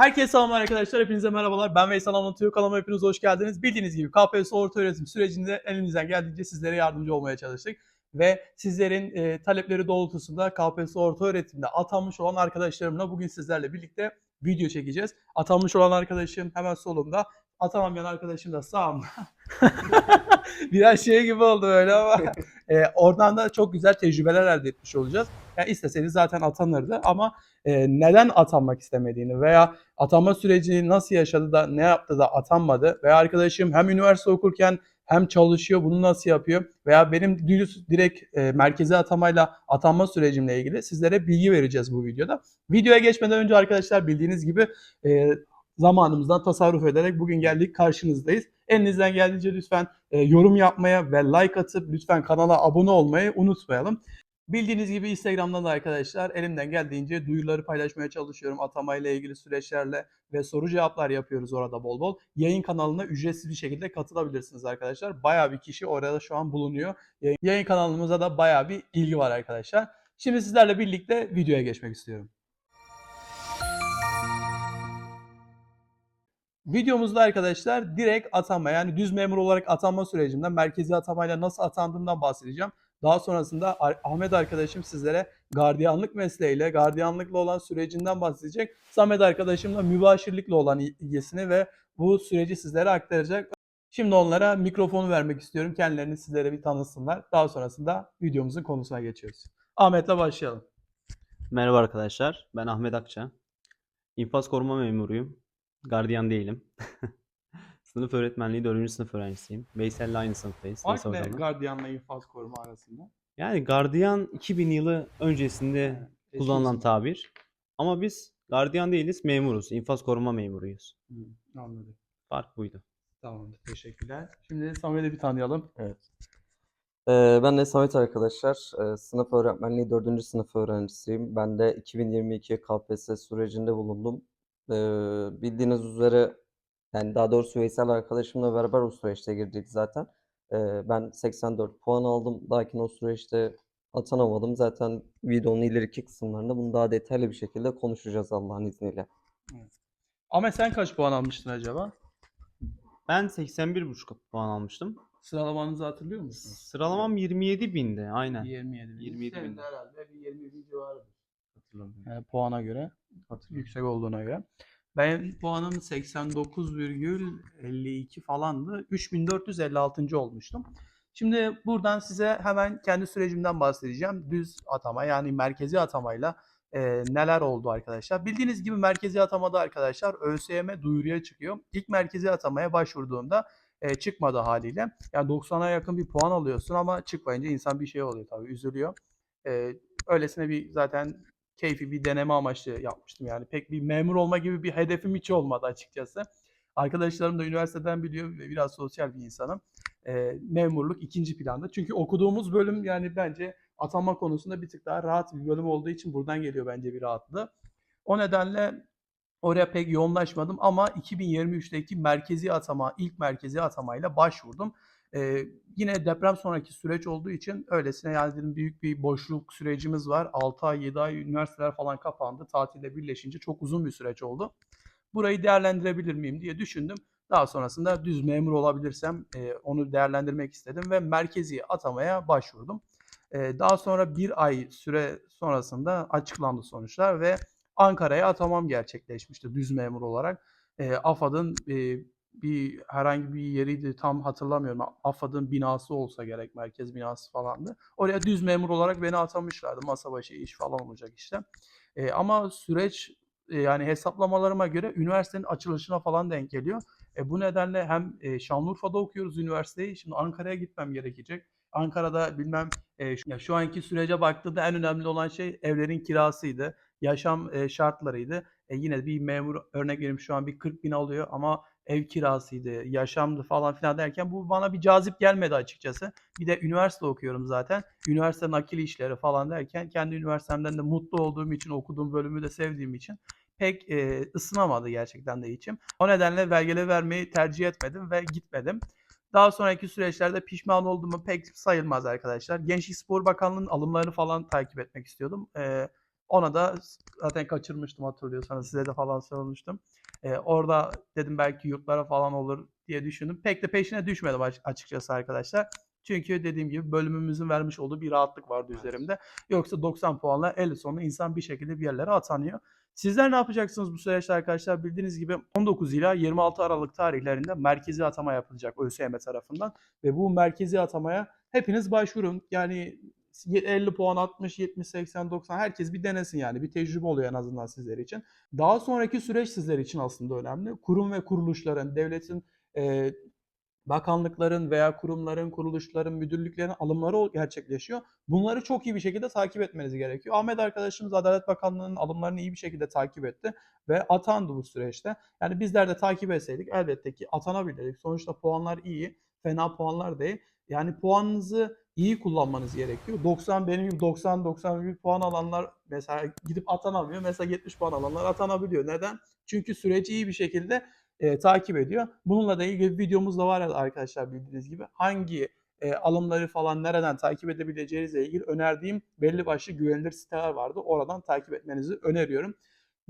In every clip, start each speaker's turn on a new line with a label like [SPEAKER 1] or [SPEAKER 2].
[SPEAKER 1] Herkese selamlar arkadaşlar. Hepinize merhabalar. Ben Veysel Anlatıyor. Kanalıma hepiniz hoş geldiniz. Bildiğiniz gibi KPSS orta öğretim sürecinde elimizden geldiğince sizlere yardımcı olmaya çalıştık. Ve sizlerin e, talepleri doğrultusunda KPSS orta öğretimde atanmış olan arkadaşlarımla bugün sizlerle birlikte video çekeceğiz. Atanmış olan arkadaşım hemen solumda. Atanamayan arkadaşım da sağımda. Biraz şey gibi oldu öyle ama e, oradan da çok güzel tecrübeler elde etmiş olacağız. Yani isteseniz zaten atanırdı ama e, neden atanmak istemediğini veya atanma sürecini nasıl yaşadı da ne yaptı da atanmadı veya arkadaşım hem üniversite okurken hem çalışıyor bunu nasıl yapıyor veya benim düz direkt e, merkezi atamayla atanma sürecimle ilgili sizlere bilgi vereceğiz bu videoda. Videoya geçmeden önce arkadaşlar bildiğiniz gibi e, zamanımızdan tasarruf ederek bugün geldik karşınızdayız. Elinizden geldiğince lütfen e, yorum yapmaya ve like atıp lütfen kanala abone olmayı unutmayalım. Bildiğiniz gibi Instagram'dan da arkadaşlar elimden geldiğince duyuruları paylaşmaya çalışıyorum. Atamayla ilgili süreçlerle ve soru cevaplar yapıyoruz orada bol bol. Yayın kanalına ücretsiz bir şekilde katılabilirsiniz arkadaşlar. Bayağı bir kişi orada şu an bulunuyor. Yayın- kanalımıza da bayağı bir ilgi var arkadaşlar. Şimdi sizlerle birlikte videoya geçmek istiyorum. Videomuzda arkadaşlar direkt atanma yani düz memur olarak atanma sürecimden merkezi atamayla nasıl atandığımdan bahsedeceğim. Daha sonrasında Ahmet arkadaşım sizlere gardiyanlık mesleğiyle, gardiyanlıkla olan sürecinden bahsedecek. Samet arkadaşım da mübaşirlikle olan ilgisini ve bu süreci sizlere aktaracak. Şimdi onlara mikrofonu vermek istiyorum. Kendilerini sizlere bir tanısınlar. Daha sonrasında videomuzun konusuna geçiyoruz. Ahmet'le başlayalım.
[SPEAKER 2] Merhaba arkadaşlar, ben Ahmet Akça. İnfaz koruma memuruyum. Gardiyan değilim. Sınıf öğretmenliği 4. sınıf öğrencisiyim. Veysel'le aynı sınıftayız.
[SPEAKER 1] Fark ne gardiyanla infaz koruma arasında?
[SPEAKER 2] Yani gardiyan 2000 yılı öncesinde
[SPEAKER 1] Eski
[SPEAKER 2] kullanılan
[SPEAKER 1] isim.
[SPEAKER 2] tabir. Ama biz gardiyan değiliz, memuruz. İnfaz koruma memuruyuz.
[SPEAKER 1] Hı, anladım.
[SPEAKER 2] Fark buydu.
[SPEAKER 1] Tamamdır. Teşekkürler. Şimdi Samet'i bir tanıyalım.
[SPEAKER 3] Evet. Ee, ben de Samet arkadaşlar. Ee, sınıf öğretmenliği 4. sınıf öğrencisiyim. Ben de 2022 KPSS sürecinde bulundum. Ee, bildiğiniz üzere yani daha doğrusu Veysel arkadaşımla beraber o süreçte girdik zaten. Ee, ben 84 puan aldım. Lakin o süreçte atanamadım. Zaten videonun ileriki kısımlarında bunu daha detaylı bir şekilde konuşacağız Allah'ın izniyle.
[SPEAKER 1] Ahmet sen kaç puan almıştın acaba?
[SPEAKER 2] Ben 81,5 puan almıştım.
[SPEAKER 1] Sıralamanızı hatırlıyor musunuz?
[SPEAKER 2] Sıralamam 27 bindi, aynen.
[SPEAKER 1] 27 bin.
[SPEAKER 2] 27
[SPEAKER 1] Senin
[SPEAKER 2] bin.
[SPEAKER 1] de herhalde bir 20 bin civarıdır.
[SPEAKER 2] Hatırlamıyorum.
[SPEAKER 1] Yani puana göre. Yüksek olduğuna göre. Benim puanım 89,52 falandı. 3456. olmuştum. Şimdi buradan size hemen kendi sürecimden bahsedeceğim. Düz atama yani merkezi atamayla e, neler oldu arkadaşlar. Bildiğiniz gibi merkezi atamada arkadaşlar ÖSYM duyuruya çıkıyor. İlk merkezi atamaya başvurduğumda e, çıkmadı haliyle. Yani 90'a yakın bir puan alıyorsun ama çıkmayınca insan bir şey oluyor tabii üzülüyor. E, öylesine bir zaten keyfi bir deneme amaçlı yapmıştım. Yani pek bir memur olma gibi bir hedefim hiç olmadı açıkçası. Arkadaşlarım da üniversiteden biliyor ve biraz sosyal bir insanım. E, memurluk ikinci planda. Çünkü okuduğumuz bölüm yani bence atanma konusunda bir tık daha rahat bir bölüm olduğu için buradan geliyor bence bir rahatlığı. O nedenle oraya pek yoğunlaşmadım ama 2023'teki merkezi atama, ilk merkezi atamayla başvurdum. Ee, yine deprem sonraki süreç olduğu için öylesine yani dedim büyük bir boşluk sürecimiz var. 6 ay, 7 ay üniversiteler falan kapandı. Tatilde birleşince çok uzun bir süreç oldu. Burayı değerlendirebilir miyim diye düşündüm. Daha sonrasında düz memur olabilirsem e, onu değerlendirmek istedim ve merkezi atamaya başvurdum. E, daha sonra bir ay süre sonrasında açıklandı sonuçlar ve Ankara'ya atamam gerçekleşmişti düz memur olarak. E, AFAD'ın e, bir herhangi bir yeriydi tam hatırlamıyorum. AFAD'ın binası olsa gerek merkez binası falandı. Oraya düz memur olarak beni atamışlardı. Masa başı iş falan olacak işte. E, ama süreç e, yani hesaplamalarıma göre üniversitenin açılışına falan denk geliyor. E, bu nedenle hem e, Şanlıurfa'da okuyoruz üniversiteyi. Şimdi Ankara'ya gitmem gerekecek. Ankara'da bilmem e, şu, ya şu anki sürece baktığında en önemli olan şey evlerin kirasıydı. Yaşam e, şartlarıydı. E, yine bir memur örnek vereyim şu an bir 40 bin alıyor ama ev kirasıydı, yaşamdı falan filan derken bu bana bir cazip gelmedi açıkçası. Bir de üniversite okuyorum zaten. Üniversite nakil işleri falan derken kendi üniversitemden de mutlu olduğum için, okuduğum bölümü de sevdiğim için pek e, ısınamadı gerçekten de içim. O nedenle belgeleri vermeyi tercih etmedim ve gitmedim. Daha sonraki süreçlerde pişman olduğumu pek sayılmaz arkadaşlar. Gençlik Spor Bakanlığı'nın alımlarını falan takip etmek istiyordum. Ee, Ona da zaten kaçırmıştım hatırlıyorsanız size de falan sormuştum. Ee, orada dedim belki yurtlara falan olur diye düşündüm. Pek de peşine düşmedim aç- açıkçası arkadaşlar. Çünkü dediğim gibi bölümümüzün vermiş olduğu bir rahatlık vardı üzerimde. Yoksa 90 puanla 50 sonu insan bir şekilde bir yerlere atanıyor. Sizler ne yapacaksınız bu süreçte arkadaşlar? Bildiğiniz gibi 19 ila 26 Aralık tarihlerinde merkezi atama yapılacak ÖSYM tarafından. Ve bu merkezi atamaya hepiniz başvurun. Yani 50 puan, 60, 70, 80, 90 herkes bir denesin yani. Bir tecrübe oluyor en azından sizler için. Daha sonraki süreç sizler için aslında önemli. Kurum ve kuruluşların, devletin e, bakanlıkların veya kurumların, kuruluşların, müdürlüklerin alımları gerçekleşiyor. Bunları çok iyi bir şekilde takip etmeniz gerekiyor. Ahmet arkadaşımız Adalet Bakanlığı'nın alımlarını iyi bir şekilde takip etti ve atandı bu süreçte. Yani bizler de takip etseydik elbette ki atanabilirdik. Sonuçta puanlar iyi, fena puanlar değil. Yani puanınızı iyi kullanmanız gerekiyor. 90 benim gibi 90 91 puan alanlar mesela gidip atanamıyor. Mesela 70 puan alanlar atanabiliyor. Neden? Çünkü süreci iyi bir şekilde e, takip ediyor. Bununla da ilgili videomuz da var arkadaşlar bildiğiniz gibi. Hangi e, alımları falan nereden takip edebileceğinizle ilgili önerdiğim belli başlı güvenilir siteler vardı. Oradan takip etmenizi öneriyorum.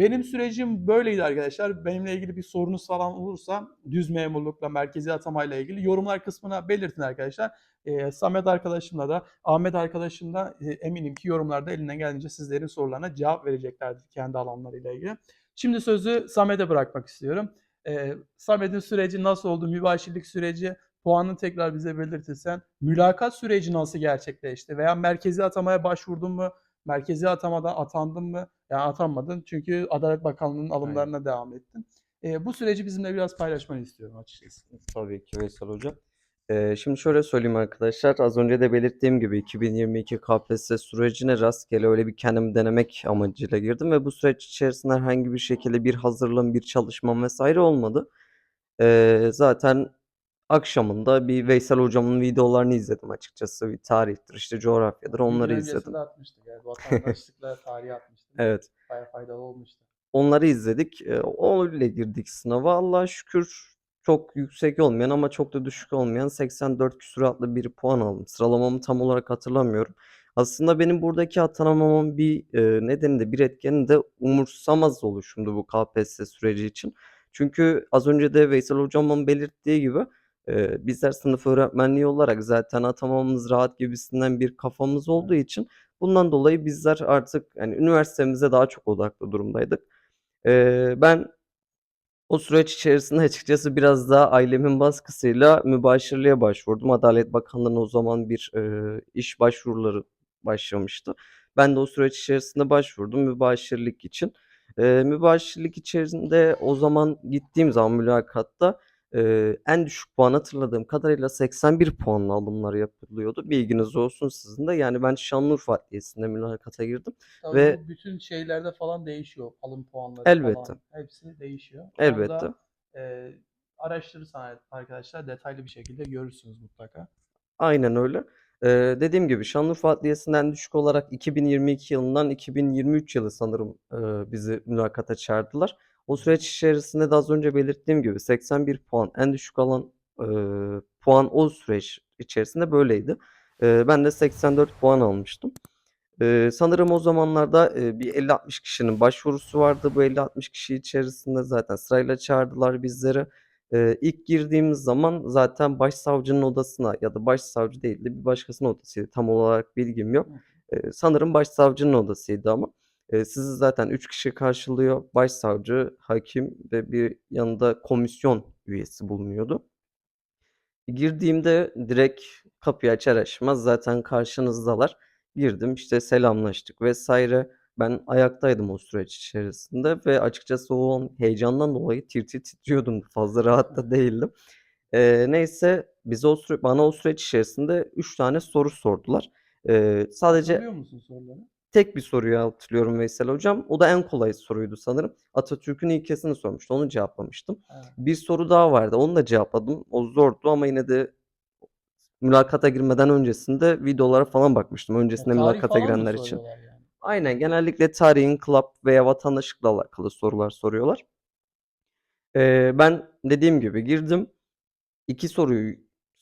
[SPEAKER 1] Benim sürecim böyleydi arkadaşlar. Benimle ilgili bir sorunuz falan olursa düz memurlukla, merkezi atamayla ilgili yorumlar kısmına belirtin arkadaşlar. E, Samet arkadaşımla da Ahmet arkadaşım da e, eminim ki yorumlarda elinden geldiğince sizlerin sorularına cevap vereceklerdir kendi alanlarıyla ilgili. Şimdi sözü Samet'e bırakmak istiyorum. E, Samet'in süreci nasıl oldu? Mübaşirlik süreci puanını tekrar bize belirtirsen. Mülakat süreci nasıl gerçekleşti? Veya merkezi atamaya başvurdun mu? Merkezi atamada atandın mı? Yani atanmadın çünkü Adalet Bakanlığı'nın alımlarına devam ettin. E, bu süreci bizimle biraz paylaşmanı istiyorum açıkçası.
[SPEAKER 3] Tabii ki Veysel Hocam. Ee, şimdi şöyle söyleyeyim arkadaşlar. Az önce de belirttiğim gibi 2022 KPSS sürecine rastgele öyle bir kendimi denemek amacıyla girdim ve bu süreç içerisinde herhangi bir şekilde bir hazırlığım, bir çalışmam vesaire olmadı. Ee, zaten akşamında bir Veysel Hocam'ın videolarını izledim açıkçası. Bir tarihtir, işte coğrafyadır onları
[SPEAKER 1] Videonun
[SPEAKER 3] izledim.
[SPEAKER 1] atmıştık yani vatandaşlıkla tarihi atmıştık.
[SPEAKER 3] Evet.
[SPEAKER 1] Bayağı faydalı olmuştu.
[SPEAKER 3] Onları izledik. Ee, öyle girdik sınava. Allah'a şükür çok yüksek olmayan ama çok da düşük olmayan 84 küsuratlı bir puan aldım. Sıralamamı tam olarak hatırlamıyorum. Aslında benim buradaki atanamamın bir e, nedeni de bir etkeni de umursamaz oluşumdu bu KPSS süreci için. Çünkü az önce de Veysel Hocam'ın belirttiği gibi e, bizler sınıf öğretmenliği olarak zaten atamamız rahat gibisinden bir kafamız olduğu için bundan dolayı bizler artık yani üniversitemize daha çok odaklı durumdaydık. Ee, ben o süreç içerisinde açıkçası biraz daha ailemin baskısıyla mübaşirliğe başvurdum. Adalet Bakanlığı'na o zaman bir e, iş başvuruları başlamıştı. Ben de o süreç içerisinde başvurdum mübaşirlik için. E, mübaşirlik içerisinde o zaman gittiğim zaman mülakatta e, en düşük puan hatırladığım kadarıyla 81 puanla alımlar yapılıyordu. Bilginiz olsun sizin de. Yani ben Şanlıurfa Adliyesi'nde mülakata girdim.
[SPEAKER 1] Tabii
[SPEAKER 3] Ve-
[SPEAKER 1] bu bütün şeylerde falan değişiyor. Alım puanları
[SPEAKER 3] Elbette.
[SPEAKER 1] falan. Hepsi değişiyor.
[SPEAKER 3] Elbette.
[SPEAKER 1] Orada, e, araştırırsan arkadaşlar detaylı bir şekilde görürsünüz mutlaka.
[SPEAKER 3] Aynen öyle. Ee, dediğim gibi Şanlıurfa Adliyesi'nden düşük olarak 2022 yılından 2023 yılı sanırım e, bizi mülakata çağırdılar. O süreç içerisinde de az önce belirttiğim gibi 81 puan en düşük alan e, puan o süreç içerisinde böyleydi. E, ben de 84 puan almıştım. E, sanırım o zamanlarda e, bir 50-60 kişinin başvurusu vardı. Bu 50-60 kişi içerisinde zaten sırayla çağırdılar bizleri. Ee, ilk girdiğimiz zaman zaten başsavcının odasına ya da başsavcı değildi bir başkasının odasıydı. Tam olarak bilgim yok. Ee, sanırım başsavcının odasıydı ama. Ee, sizi zaten 3 kişi karşılıyor. Başsavcı, hakim ve bir yanında komisyon üyesi bulunuyordu. Girdiğimde direkt kapıyı açar açmaz zaten karşınızdalar. Girdim işte selamlaştık vesaire. Ben ayaktaydım o süreç içerisinde ve açıkçası o an heyecandan dolayı tir tir titriyordum. Fazla rahat da değildim. Ee, neyse bize o süre, bana o süreç içerisinde 3 tane soru sordular. Ee, sadece
[SPEAKER 1] Hatırlıyor musun soruları?
[SPEAKER 3] Tek bir soruyu hatırlıyorum Veysel Hocam. O da en kolay soruydu sanırım. Atatürk'ün ilkesini sormuştu. Onu cevaplamıştım.
[SPEAKER 1] Ha.
[SPEAKER 3] Bir soru daha vardı. Onu da cevapladım. O zordu ama yine de mülakata girmeden öncesinde videolara falan bakmıştım. Öncesinde
[SPEAKER 1] tarih
[SPEAKER 3] mülakata girenler için.
[SPEAKER 1] yani?
[SPEAKER 3] Aynen genellikle tarihin, club veya vatandaşlıkla alakalı sorular soruyorlar. Ee, ben dediğim gibi girdim. İki soruyu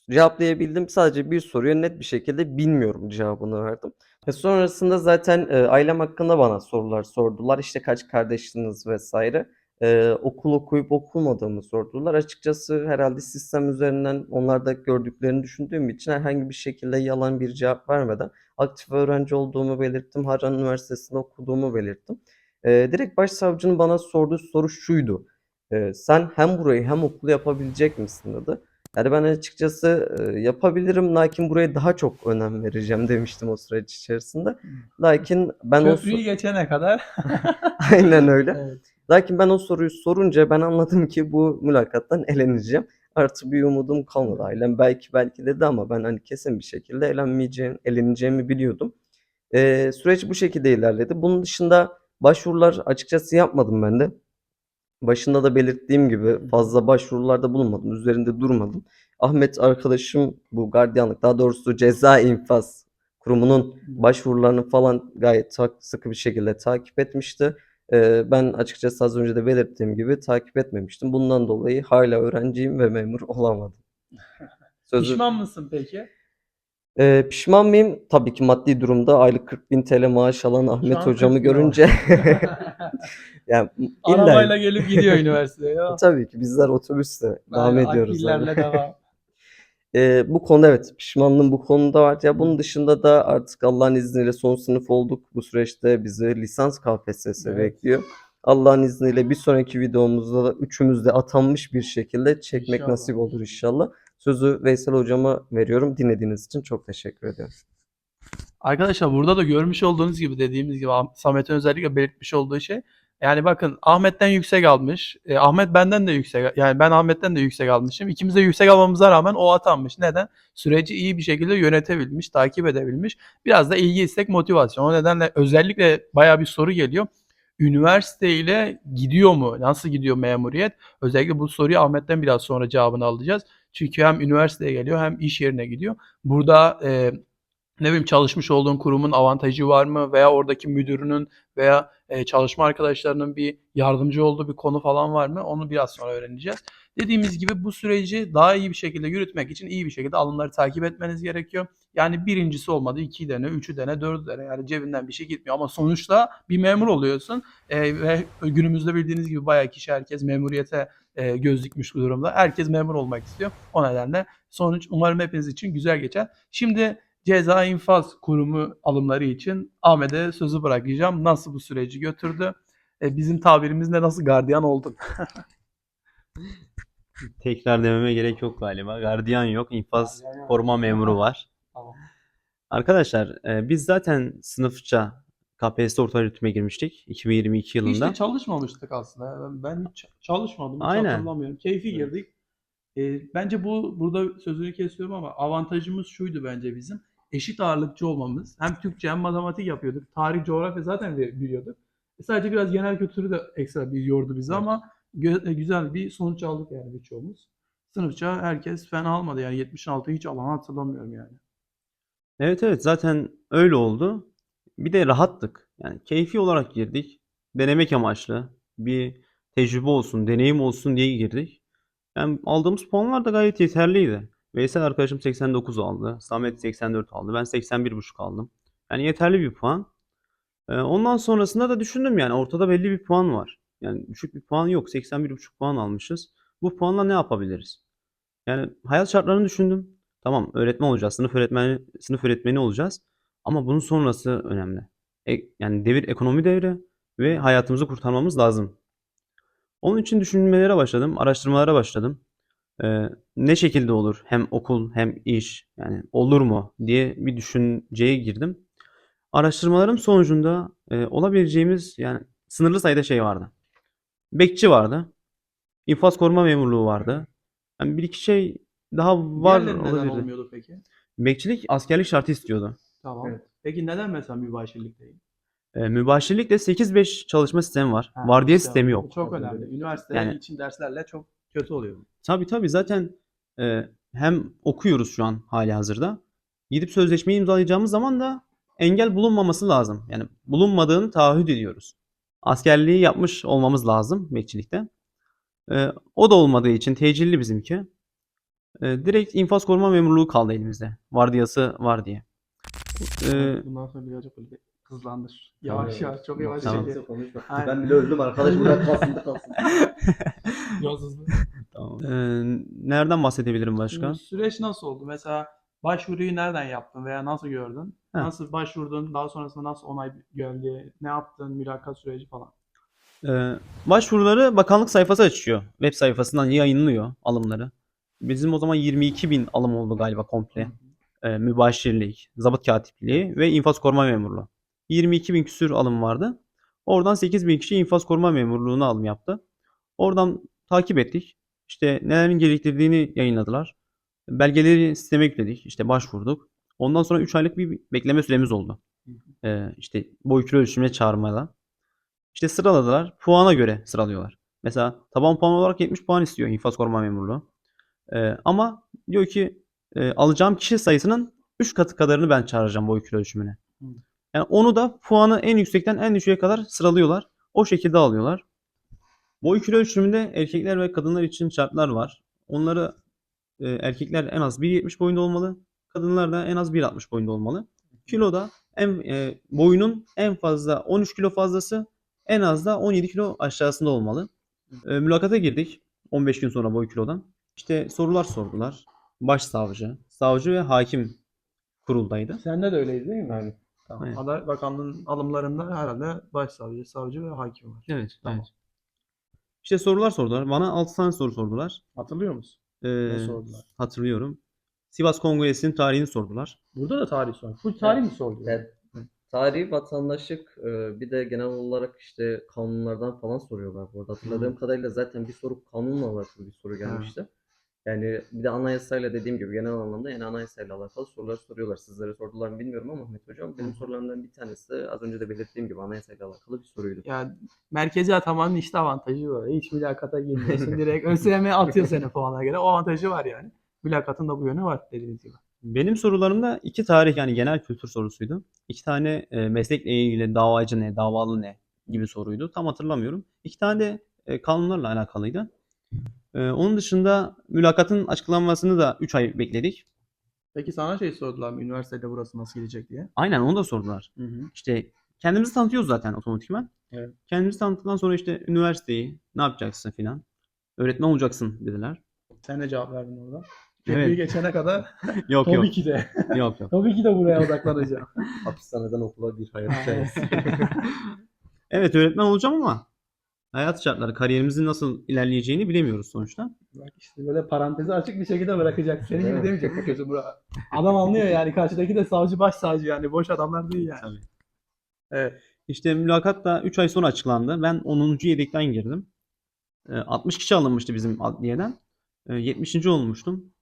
[SPEAKER 3] cevaplayabildim. Sadece bir soruya net bir şekilde bilmiyorum cevabını verdim. Ve sonrasında zaten e, ailem hakkında bana sorular sordular. İşte kaç kardeşsiniz vesaire. E, okul okuyup okumadığımı sordular. Açıkçası herhalde sistem üzerinden onlarda gördüklerini düşündüğüm için herhangi bir şekilde yalan bir cevap vermeden aktif öğrenci olduğumu belirttim. Harran Üniversitesi'nde okuduğumu belirttim. E, direkt başsavcının bana sorduğu soru şuydu. E, sen hem burayı hem okulu yapabilecek misin dedi. Yani ben açıkçası e, yapabilirim lakin buraya daha çok önem vereceğim demiştim o süreç içerisinde. Lakin ben o
[SPEAKER 1] Köprüyü
[SPEAKER 3] so-
[SPEAKER 1] geçene kadar.
[SPEAKER 3] aynen öyle.
[SPEAKER 1] Evet.
[SPEAKER 3] Lakin ben o soruyu sorunca ben anladım ki bu mülakattan eleneceğim. Artı bir umudum kalmadı. Ailem belki belki dedi ama ben hani kesin bir şekilde elenmeyeceğim, eleneceğimi biliyordum. Ee, süreç bu şekilde ilerledi. Bunun dışında başvurular açıkçası yapmadım ben de. Başında da belirttiğim gibi fazla başvurularda bulunmadım. Üzerinde durmadım. Ahmet arkadaşım bu gardiyanlık daha doğrusu ceza infaz kurumunun başvurularını falan gayet sıkı bir şekilde takip etmişti. Ee, ben açıkçası az önce de belirttiğim gibi takip etmemiştim. Bundan dolayı hala öğrenciyim ve memur olamadım. Sözü
[SPEAKER 1] Pişman mısın peki?
[SPEAKER 3] Ee, pişman mıyım? Tabii ki maddi durumda aylık 40 bin TL maaş alan Ahmet hocamı
[SPEAKER 1] 40 bin
[SPEAKER 3] görünce yani illa
[SPEAKER 1] Arabayla gelip gidiyor üniversiteye ya.
[SPEAKER 3] tabii ki bizler otobüsle devam
[SPEAKER 1] Aynen,
[SPEAKER 3] ediyoruz. yani.
[SPEAKER 1] akbillerle devam.
[SPEAKER 3] Ee, bu konu evet pişmanlığım bu konuda var. Ya bunun dışında da artık Allah'ın izniyle son sınıf olduk. Bu süreçte bizi lisans KPSS
[SPEAKER 1] Evet.
[SPEAKER 3] bekliyor. Allah'ın izniyle bir sonraki videomuzda da üçümüz de atanmış bir şekilde çekmek
[SPEAKER 1] İnşallah.
[SPEAKER 3] nasip olur inşallah. Sözü Veysel hocama veriyorum. Dinlediğiniz için çok teşekkür ediyorum.
[SPEAKER 1] Arkadaşlar burada da görmüş olduğunuz gibi dediğimiz gibi Samet'in özellikle belirtmiş olduğu şey. Yani bakın Ahmet'ten yüksek almış. E, Ahmet benden de yüksek. Yani ben Ahmet'ten de yüksek almışım. İkimiz de yüksek almamıza rağmen o atanmış. Neden? Süreci iyi bir şekilde yönetebilmiş, takip edebilmiş. Biraz da ilgi istek motivasyon. O nedenle özellikle bayağı bir soru geliyor. Üniversite ile gidiyor mu? Nasıl gidiyor memuriyet? Özellikle bu soruyu Ahmet'ten biraz sonra cevabını alacağız. Çünkü hem üniversiteye geliyor hem iş yerine gidiyor. Burada e, ne bileyim çalışmış olduğun kurumun avantajı var mı veya oradaki müdürünün veya e, çalışma arkadaşlarının bir yardımcı olduğu bir konu falan var mı? Onu biraz sonra öğreneceğiz. Dediğimiz gibi bu süreci daha iyi bir şekilde yürütmek için iyi bir şekilde alımları takip etmeniz gerekiyor. Yani birincisi olmadı iki dene, üçü dene, dördü dene. Yani cebinden bir şey gitmiyor ama sonuçta bir memur oluyorsun E, ve günümüzde bildiğiniz gibi bayağı kişi herkes memuriyete e, göz dikmiş durumda. Herkes memur olmak istiyor. O nedenle sonuç umarım hepiniz için güzel geçer. Şimdi Ceza İnfaz Kurumu alımları için Ahmet'e sözü bırakacağım. Nasıl bu süreci götürdü? E, bizim tabirimizle nasıl gardiyan oldun?
[SPEAKER 2] Tekrar dememe gerek yok galiba. Gardiyan yok, infaz
[SPEAKER 1] Gardiyan yok.
[SPEAKER 2] koruma memuru var.
[SPEAKER 1] Tamam.
[SPEAKER 2] Arkadaşlar e, biz zaten sınıfça KPSS orta öğretime girmiştik 2022
[SPEAKER 1] Hiç
[SPEAKER 2] yılında.
[SPEAKER 1] de çalışmamıştık aslında. Ben hiç çalışmadım. Hiç
[SPEAKER 2] Aynen.
[SPEAKER 1] hatırlamıyorum. Keyfi
[SPEAKER 2] Evet.
[SPEAKER 1] girdik. E, bence bu burada sözünü kesiyorum ama avantajımız şuydu bence bizim. Eşit ağırlıkçı olmamız. Hem Türkçe hem matematik yapıyorduk. Tarih, coğrafya zaten bi- biliyorduk. E, sadece biraz genel kültürü de ekstra bir yordu bizi
[SPEAKER 2] Evet.
[SPEAKER 1] ama gö- e, güzel bir sonuç aldık yani birçoğumuz. Sınıfça herkes fena almadı yani 76 hiç alan hatırlamıyorum yani.
[SPEAKER 2] Evet evet zaten öyle oldu. Bir de rahattık. Yani keyfi olarak girdik. Denemek amaçlı. Bir tecrübe olsun, deneyim olsun diye girdik. Yani aldığımız puanlar da gayet yeterliydi. Veysel arkadaşım 89 aldı. Samet 84 aldı. Ben 81,5 aldım. Yani yeterli bir puan. Ee, ondan sonrasında da düşündüm yani ortada belli bir puan var. Yani düşük bir puan yok. 81,5 puan almışız. Bu puanla ne yapabiliriz? Yani hayat şartlarını düşündüm. Tamam öğretmen olacağız, sınıf öğretmeni, sınıf öğretmeni olacağız. Ama bunun sonrası önemli. E- yani devir ekonomi devri ve hayatımızı kurtarmamız lazım. Onun için düşünmelere başladım, araştırmalara başladım. Ee, ne şekilde olur hem okul hem iş yani olur mu diye bir düşünceye girdim. Araştırmalarım sonucunda e, olabileceğimiz yani sınırlı sayıda şey vardı. Bekçi vardı. İnfaz koruma memurluğu vardı. Yani bir iki şey daha var
[SPEAKER 1] Diğerleri neden
[SPEAKER 2] olabilirdi.
[SPEAKER 1] olmuyordu peki?
[SPEAKER 2] Bekçilik askerlik şartı istiyordu.
[SPEAKER 1] Tamam.
[SPEAKER 3] Evet.
[SPEAKER 1] Peki neden mesela mübaşirlik değil?
[SPEAKER 2] E, mübaşirlikte 8-5 çalışma sistemi var.
[SPEAKER 1] Ha,
[SPEAKER 2] Vardiya
[SPEAKER 1] işte
[SPEAKER 2] sistemi yok.
[SPEAKER 1] Çok önemli. Üniversite
[SPEAKER 2] Yani-
[SPEAKER 1] için derslerle çok kötü oluyor.
[SPEAKER 2] Tabii tabii zaten e, hem okuyoruz şu an hali hazırda. Gidip sözleşmeyi imzalayacağımız zaman da engel bulunmaması lazım. Yani bulunmadığını taahhüt ediyoruz. Askerliği yapmış olmamız lazım bekçilikte. E, o da olmadığı için tecilli bizimki. E, direkt infaz koruma memurluğu kaldı elimizde. Vardiyası var diye. E,
[SPEAKER 1] Bundan sonra birazcık hızlandır. Yavaş yavaş çok yavaş
[SPEAKER 2] Tamam.
[SPEAKER 3] Konuşma.
[SPEAKER 1] Aynen.
[SPEAKER 3] Ben bile öldüm arkadaş burada kalsın da kalsın.
[SPEAKER 1] Biraz hızlı.
[SPEAKER 2] tamam. E, nereden bahsedebilirim başka?
[SPEAKER 1] Şimdi süreç nasıl oldu? Mesela başvuruyu nereden yaptın veya nasıl gördün?
[SPEAKER 2] Ha.
[SPEAKER 1] Nasıl başvurdun? Daha sonrasında nasıl onay geldi? Ne yaptın? Mülakat süreci falan.
[SPEAKER 2] Ee, başvuruları bakanlık sayfası açıyor. Web sayfasından yayınlıyor alımları. Bizim o zaman 22 bin alım oldu galiba komple. Ee, mübaşirlik, zabıt katipliği ve infaz koruma memurluğu. 22 bin küsür alım vardı. Oradan 8 bin kişi infaz koruma memurluğuna alım yaptı. Oradan takip ettik. İşte nelerin gerektirdiğini yayınladılar. Belgeleri sisteme yükledik. İşte başvurduk. Ondan sonra 3 aylık bir bekleme süremiz oldu. Ee, işte boy kilo ölçümüne çağırmada. İşte sıraladılar. Puana göre sıralıyorlar. Mesela taban puan olarak 70 puan istiyor infaz koruma memurluğu. Ee, ama diyor ki e, alacağım kişi sayısının 3 katı kadarını ben çağıracağım boy kilo ölçümüne. Yani onu da puanı en yüksekten en düşüğe kadar sıralıyorlar. O şekilde alıyorlar. Boy kilo ölçümünde erkekler ve kadınlar için şartlar var. Onları e, erkekler en az 1.70 boyunda olmalı. Kadınlar da en az 1.60 boyunda olmalı. Kiloda en e, boyunun en fazla 13 kilo fazlası en az da 17 kilo aşağısında olmalı. E, mülakata girdik 15 gün sonra boy kilodan. İşte sorular sordular. Başsavcı, savcı ve hakim kuruldaydı.
[SPEAKER 1] Sende de öyleydi değil mi?
[SPEAKER 3] Aynen.
[SPEAKER 1] Tamam.
[SPEAKER 2] Aynen.
[SPEAKER 1] Adalet Bakanlığı'nın alımlarında herhalde başsavcı, savcı ve hakim var.
[SPEAKER 2] Evet,
[SPEAKER 1] Tamam.
[SPEAKER 2] evet. İşte sorular sordular. Bana 6 tane soru sordular.
[SPEAKER 1] Hatırlıyor musun?
[SPEAKER 2] E,
[SPEAKER 1] Ne sordular?
[SPEAKER 2] Hatırlıyorum. Sivas Kongresi'nin tarihini sordular.
[SPEAKER 1] Burada da tarih sor. Bu tarih mi sordu?
[SPEAKER 3] Evet. Tarihi, vatandaşlık, e, bir de genel olarak işte kanunlardan falan soruyorlar bu arada. Hatırladığım kadarıyla zaten bir soru kanunla alakalı bir soru gelmişti. Yani bir de anayasayla dediğim gibi genel anlamda yani anayasayla alakalı sorular soruyorlar. Sizlere sordular mı bilmiyorum ama Ahmet Hocam benim sorularımdan bir tanesi az önce de belirttiğim gibi anayasayla alakalı bir soruydu.
[SPEAKER 1] Yani merkezi atamanın işte avantajı var. Hiç mülakata girmiyorsun. Direkt ÖSYM atıyor seni puana göre. O avantajı var yani. Mülakatın da bu yönü var dediğiniz gibi.
[SPEAKER 2] Benim sorularımda iki tarih yani genel kültür sorusuydu. İki tane e, meslekle ilgili davacı ne, davalı ne gibi soruydu. Tam hatırlamıyorum. İki tane de e, kanunlarla alakalıydı. E, onun dışında mülakatın açıklanmasını da 3 ay bekledik.
[SPEAKER 1] Peki sana şey sordular mı? Üniversitede burası nasıl gidecek diye.
[SPEAKER 2] Aynen onu da sordular.
[SPEAKER 1] Hı hı.
[SPEAKER 2] İşte kendimizi tanıtıyoruz zaten otomatikman.
[SPEAKER 1] Evet.
[SPEAKER 2] Kendimizi tanıttıktan sonra işte üniversiteyi ne yapacaksın filan. Öğretmen olacaksın dediler.
[SPEAKER 1] Sen ne cevap verdin orada?
[SPEAKER 2] Evet.
[SPEAKER 1] Köprüyü geçene kadar
[SPEAKER 2] Yok
[SPEAKER 1] tabii
[SPEAKER 2] yok.
[SPEAKER 1] ki de.
[SPEAKER 2] Yok yok.
[SPEAKER 1] tabii ki de buraya odaklanacağım.
[SPEAKER 3] Hapishaneden okula bir hayat hikayesi.
[SPEAKER 2] Evet öğretmen olacağım ama hayat şartları, kariyerimizin nasıl ilerleyeceğini bilemiyoruz sonuçta.
[SPEAKER 1] Bak işte böyle parantezi açık bir şekilde bırakacak. Senin gibi demeyecek. Bak gözüm bura. Adam anlıyor yani. Karşıdaki de savcı başsavcı yani. Boş adamlar değil yani.
[SPEAKER 2] Tabii.
[SPEAKER 1] Evet.
[SPEAKER 2] İşte mülakat da 3 ay sonra açıklandı. Ben 10. yedekten girdim. Ee, 60 kişi alınmıştı bizim adliyeden. Ee, 70. olmuştum.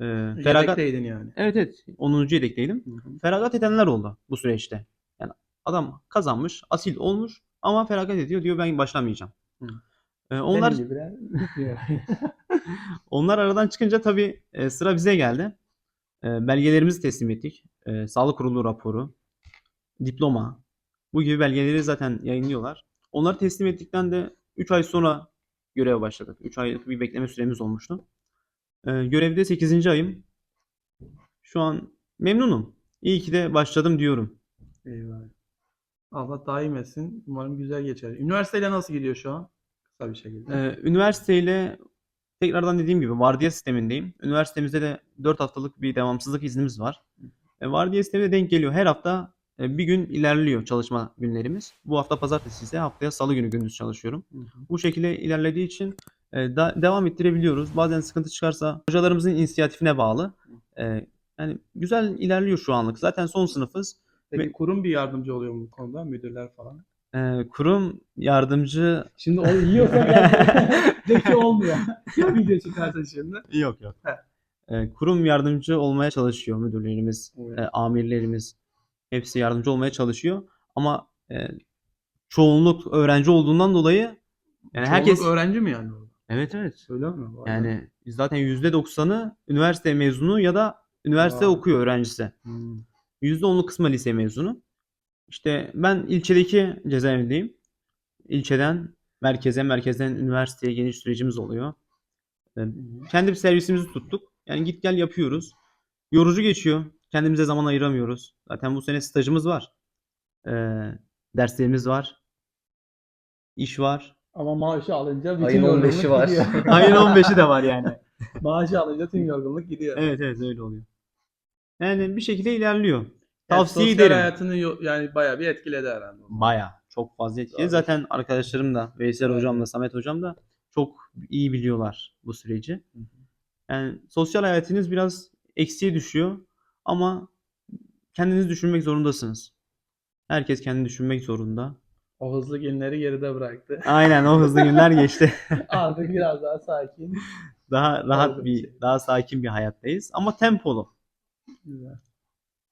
[SPEAKER 2] Ee, feragat
[SPEAKER 1] Yedekteydin yani.
[SPEAKER 2] Evet evet 10. yedekteydim. Feragat edenler oldu bu süreçte. Yani adam kazanmış, asil olmuş ama feragat ediyor diyor ben başlamayacağım.
[SPEAKER 1] Hı.
[SPEAKER 2] Ee, onlar onlar aradan çıkınca tabii e, sıra bize geldi. E, belgelerimizi teslim ettik. E, Sağlık Kurulu raporu, diploma. Bu gibi belgeleri zaten yayınlıyorlar. Onları teslim ettikten de 3 ay sonra göreve başladık. 3 aylık bir bekleme süremiz olmuştu. E, görevde 8. ayım. Şu an memnunum. İyi ki de başladım diyorum.
[SPEAKER 1] Eyvallah. Allah daim etsin. Umarım güzel geçer. Üniversiteyle nasıl gidiyor şu an? Kısa bir şekilde.
[SPEAKER 2] Ee, üniversiteyle tekrardan dediğim gibi vardiya sistemindeyim. Üniversitemizde de 4 haftalık bir devamsızlık iznimiz var. E, vardiya sistemine denk geliyor. Her hafta e, bir gün ilerliyor çalışma günlerimiz. Bu hafta pazartesi ise haftaya salı günü gündüz çalışıyorum.
[SPEAKER 1] Hı hı.
[SPEAKER 2] Bu şekilde ilerlediği için e, da- devam ettirebiliyoruz. Bazen sıkıntı çıkarsa hocalarımızın inisiyatifine bağlı. E, yani güzel ilerliyor şu anlık. Zaten son sınıfız.
[SPEAKER 1] Peki kurum bir yardımcı oluyor mu bu konuda? Müdürler falan.
[SPEAKER 2] E, kurum yardımcı
[SPEAKER 1] Şimdi o yiyorsa. De ki olmuyor. Ya video çıkarsa şimdi.
[SPEAKER 2] Yok yok. Ee, kurum yardımcı olmaya çalışıyor müdürlerimiz,
[SPEAKER 1] Evet.
[SPEAKER 2] e, amirlerimiz. Hepsi yardımcı olmaya çalışıyor. Ama e, çoğunluk öğrenci olduğundan dolayı yani
[SPEAKER 1] Çoğunluk
[SPEAKER 2] herkes
[SPEAKER 1] öğrenci mi yani?
[SPEAKER 2] Evet evet.
[SPEAKER 1] Öyle mi? Be.
[SPEAKER 2] Yani zaten %90'ı üniversite mezunu ya da üniversite
[SPEAKER 1] Vay.
[SPEAKER 2] okuyor öğrencisi.
[SPEAKER 1] Hmm.
[SPEAKER 2] %10'luk kısmı lise mezunu. İşte ben ilçedeki cezaevindeyim. İlçeden merkeze, merkezden üniversiteye geniş sürecimiz oluyor. Ee, Kendi bir servisimizi tuttuk. Yani git gel yapıyoruz. Yorucu geçiyor. Kendimize zaman ayıramıyoruz. Zaten bu sene stajımız var. Ee, derslerimiz var. İş var.
[SPEAKER 1] Ama maaşı alınca bütün
[SPEAKER 3] Ayın 15'i
[SPEAKER 1] yorgunluk
[SPEAKER 3] var.
[SPEAKER 1] gidiyor.
[SPEAKER 2] Ayın 15'i de var yani.
[SPEAKER 1] maaşı alınca tüm yorgunluk gidiyor.
[SPEAKER 2] Evet evet öyle oluyor. Yani bir şekilde ilerliyor. Tavsiye
[SPEAKER 1] sosyal
[SPEAKER 2] ederim.
[SPEAKER 1] hayatını yo- yani bayağı bir etkiledi herhalde.
[SPEAKER 2] Baya çok fazla etkili.
[SPEAKER 1] Tabii.
[SPEAKER 2] Zaten arkadaşlarım da Veysel
[SPEAKER 1] Evet.
[SPEAKER 2] hocam da Samet hocam da çok iyi biliyorlar bu süreci. Yani sosyal hayatınız biraz eksiye düşüyor ama kendinizi düşünmek zorundasınız. Herkes kendini düşünmek zorunda.
[SPEAKER 1] O hızlı günleri geride bıraktı.
[SPEAKER 2] Aynen o hızlı günler geçti.
[SPEAKER 1] Artık biraz daha sakin.
[SPEAKER 2] Daha rahat
[SPEAKER 1] Oldu bir
[SPEAKER 2] bir,
[SPEAKER 1] şey.
[SPEAKER 2] daha sakin bir hayattayız ama tempolu.
[SPEAKER 1] Güzel.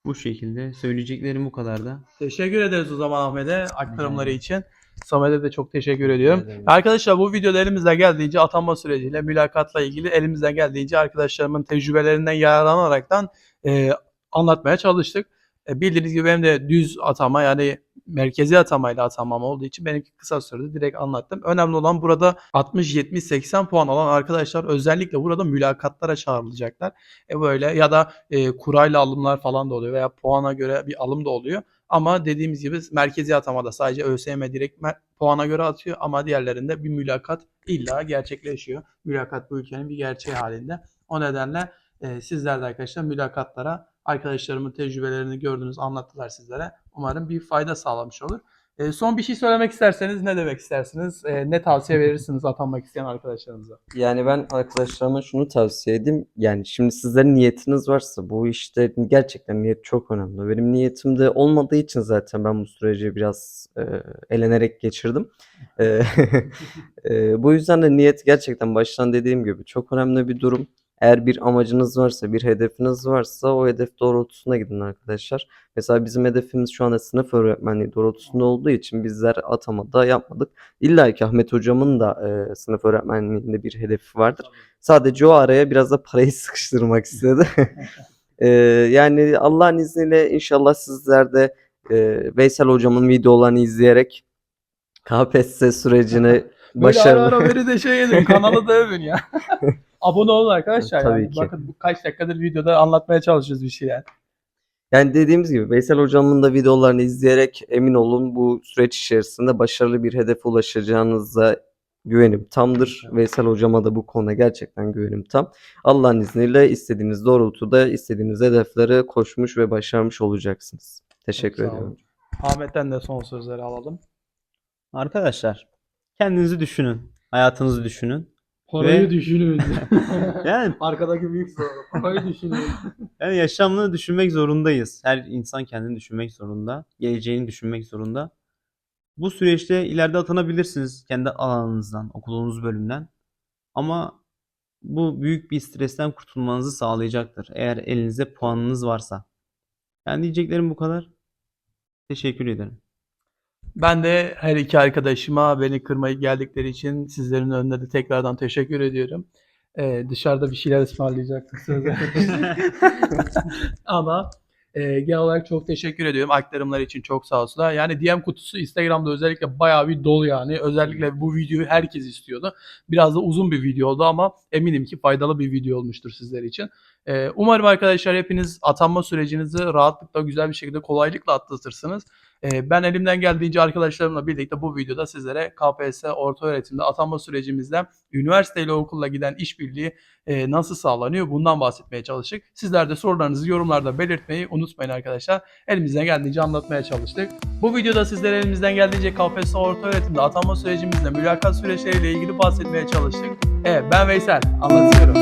[SPEAKER 2] Bu şekilde söyleyeceklerim bu kadar da.
[SPEAKER 1] Teşekkür ederiz o zaman Ahmet'e aktarımları için. Samet'e de çok teşekkür ediyorum.
[SPEAKER 3] Ne demek.
[SPEAKER 1] Arkadaşlar bu videoda elimizden geldiğince atanma süreciyle mülakatla ilgili elimizden geldiğince arkadaşlarımın tecrübelerinden yararlanaraktan e, anlatmaya çalıştık. E, bildiğiniz gibi benim de düz atama yani merkezi atamayla atamam olduğu için benimki kısa sürede direkt anlattım. Önemli olan burada 60, 70, 80 puan alan arkadaşlar özellikle burada mülakatlara çağrılacaklar. E böyle ya da e, kurayla alımlar falan da oluyor veya puana göre bir alım da oluyor. Ama dediğimiz gibi merkezi atamada sadece ÖSYM direkt puana göre atıyor ama diğerlerinde bir mülakat illa gerçekleşiyor. Mülakat bu ülkenin bir gerçeği halinde. O nedenle e, sizler de arkadaşlar mülakatlara arkadaşlarımın tecrübelerini gördünüz, anlattılar sizlere. Umarım bir fayda sağlamış olur. E, son bir şey söylemek isterseniz ne demek istersiniz? E, ne tavsiye verirsiniz atanmak isteyen arkadaşlarınıza?
[SPEAKER 3] Yani ben arkadaşlarıma şunu tavsiye edeyim. Yani şimdi sizlerin niyetiniz varsa bu işte gerçekten niyet çok önemli. Benim niyetim de olmadığı için zaten ben bu süreci biraz e, elenerek geçirdim. E, e, bu yüzden de niyet gerçekten baştan dediğim gibi çok önemli bir durum. Eğer bir amacınız varsa, bir hedefiniz varsa o hedef doğrultusunda gidin arkadaşlar. Mesela bizim hedefimiz şu anda sınıf öğretmenliği doğrultusunda olduğu için bizler atamada yapmadık. İlla ki Ahmet hocamın da e, sınıf öğretmenliğinde bir hedefi vardır. Sadece o araya biraz da parayı sıkıştırmak istedi. E, yani Allah'ın izniyle inşallah sizler de e, Veysel hocamın videolarını izleyerek KPSS sürecini
[SPEAKER 1] Böyle
[SPEAKER 3] başarılı...
[SPEAKER 1] ara ara beni de şey edin, kanalı da övün ya. Abone olun arkadaşlar.
[SPEAKER 3] Tabii
[SPEAKER 1] yani.
[SPEAKER 3] ki.
[SPEAKER 1] Bakın bu kaç dakikadır videoda anlatmaya çalışıyoruz bir şeyler.
[SPEAKER 3] Yani dediğimiz gibi Veysel hocamın da videolarını izleyerek emin olun bu süreç içerisinde başarılı bir hedefe ulaşacağınıza güvenim tamdır. Veysel hocama da bu konuda gerçekten güvenim tam. Allah'ın izniyle istediğiniz doğrultuda istediğiniz hedeflere koşmuş ve başarmış olacaksınız. Teşekkür
[SPEAKER 1] Çok sağ
[SPEAKER 3] ediyorum.
[SPEAKER 1] olun. Ahmet'ten de son sözleri alalım.
[SPEAKER 2] Arkadaşlar kendinizi düşünün. Hayatınızı düşünün.
[SPEAKER 1] Parayı
[SPEAKER 2] Ve-
[SPEAKER 1] düşünün.
[SPEAKER 2] Yani
[SPEAKER 1] Arkadaki büyük soru. Parayı düşünün.
[SPEAKER 2] Yani yaşamını düşünmek zorundayız. Her insan kendini düşünmek zorunda. Geleceğini düşünmek zorunda. Bu süreçte ileride atanabilirsiniz kendi alanınızdan, okuduğunuz bölümden. Ama bu büyük bir stresten kurtulmanızı sağlayacaktır. Eğer elinizde puanınız varsa. Yani diyeceklerim bu kadar. Teşekkür ederim.
[SPEAKER 1] Ben de her iki arkadaşıma beni kırmayıp geldikleri için sizlerin önünde de tekrardan teşekkür ediyorum. Ee, dışarıda bir şeyler ısmarlayacaktık sözler. Ama e, genel olarak çok teşekkür ediyorum. Aktarımlar için çok sağ olsunlar. Yani DM kutusu Instagram'da özellikle bayağı bir dolu yani. Özellikle bu videoyu herkes istiyordu. Biraz da uzun bir video oldu ama eminim ki faydalı bir video olmuştur sizler için. Ee, umarım arkadaşlar hepiniz atanma sürecinizi rahatlıkla, güzel bir şekilde, kolaylıkla atlatırsınız. Ee, Ben elimden geldiğince arkadaşlarımla birlikte bu videoda sizlere KPSS orta öğretimde atanma sürecimizde üniversiteyle okulla giden işbirliği e, nasıl sağlanıyor bundan bahsetmeye çalıştık. Sizler de sorularınızı yorumlarda belirtmeyi unutmayın arkadaşlar. Elimizden geldiğince anlatmaya çalıştık. Bu videoda sizlere elimizden geldiğince KPSS orta öğretimde atanma sürecimizde mülakat süreçleriyle ilgili bahsetmeye çalıştık. Evet ben Veysel anlatıyorum.